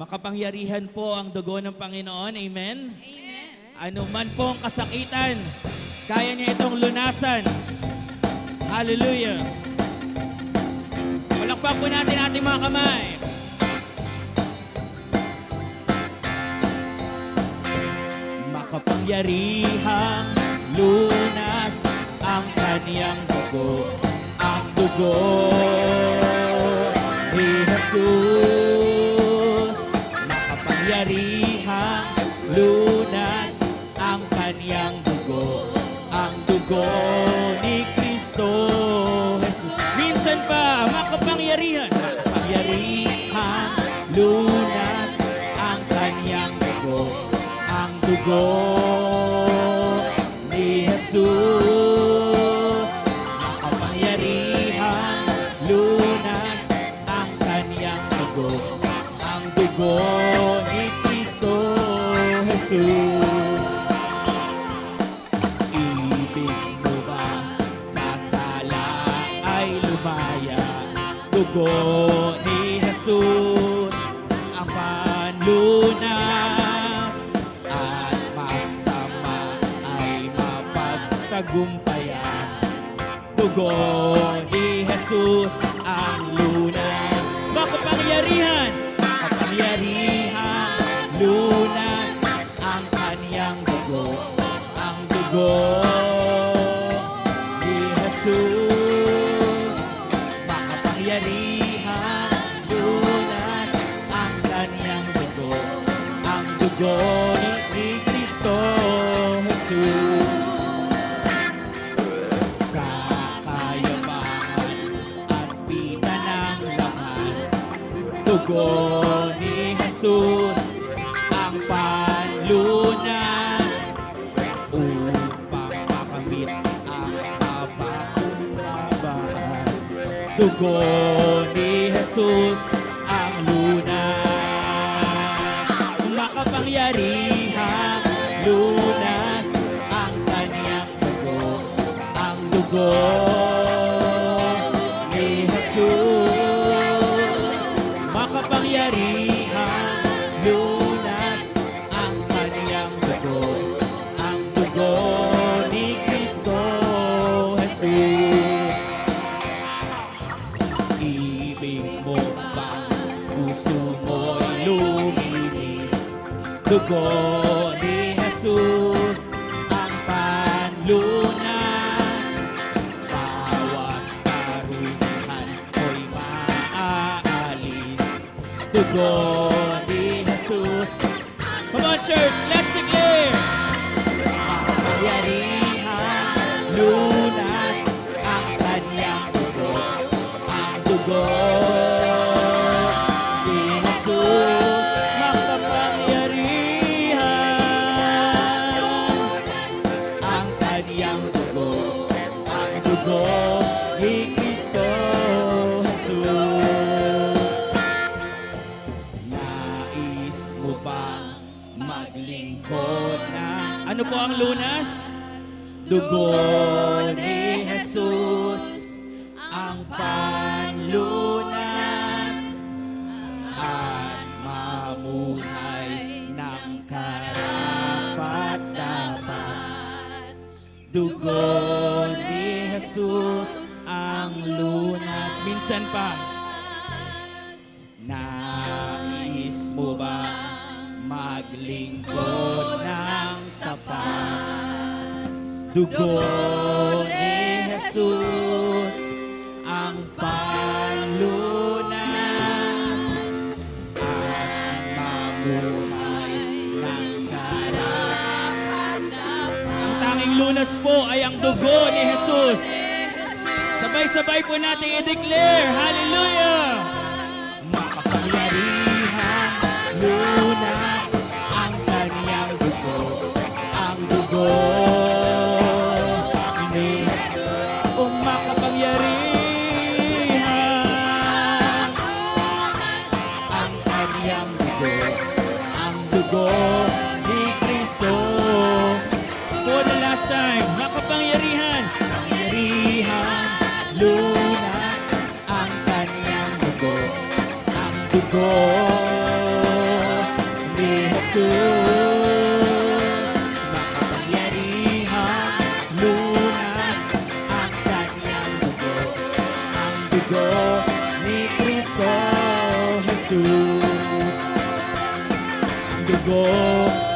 Makapangyarihan po ang dugo ng Panginoon. Amen? Amen. Ano man po ang kasakitan, kaya niya itong lunasan. Hallelujah. Palakpak po natin ating mga kamay. Makapangyarihang lunas ang kaniyang dugo, ang dugo Makapangyarihang lunas ang kaniyang dugo, ang dugo ni Kristo Jesus. Minsan pa, makapangyarihan, makapangyarihang lunas ang kaniyang dugo, ang dugo Dugo ni Jesus ang panlunas at masama ay mapagtagumpayan. Dugo ni Jesus ang lunas. Makapangyarihan, makapangyarihan, lunas ang kaniyang dugo, ang dugo dugo ni, Jesus ang panlunas upang makamit ang kapakinabangan. Dugo ni Jesus lunas ang kaniyang dugo, ang dugo ni Jesus. Makapangyarihang lunas ang kaniyang dugo, ang dugo ni Kristo Jesus. Ibig mo ba puso mo'y luminis? Dugo panlunas. Bawat karumihan ko'y maaalis. Dugo ni Jesus. Come on, church, let's dugo ni Kristo Jesus. Nais mo maglingkod na Ano po ang lunas? Dugo ni Jesus Minsan pa, Nais mo ba maglingkod ng tapat? Dugo ni Jesus ang panlunas at mamuhay ng karapat Ang tanging lunas po ay ang dugo ni Jesus. Sabay-sabay po natin i-declare. Hallelujah! Jesus Makapangyarihang lunas ang kanyang dugo Ang dugo ni Kristo Jesus. Ang dugo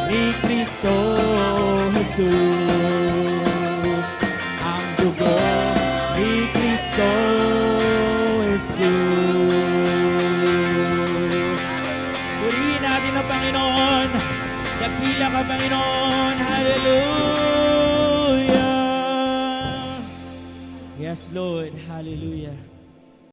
ni Kristo Jesus Dakila ka, Panginoon. Hallelujah. Yes, Lord. Hallelujah.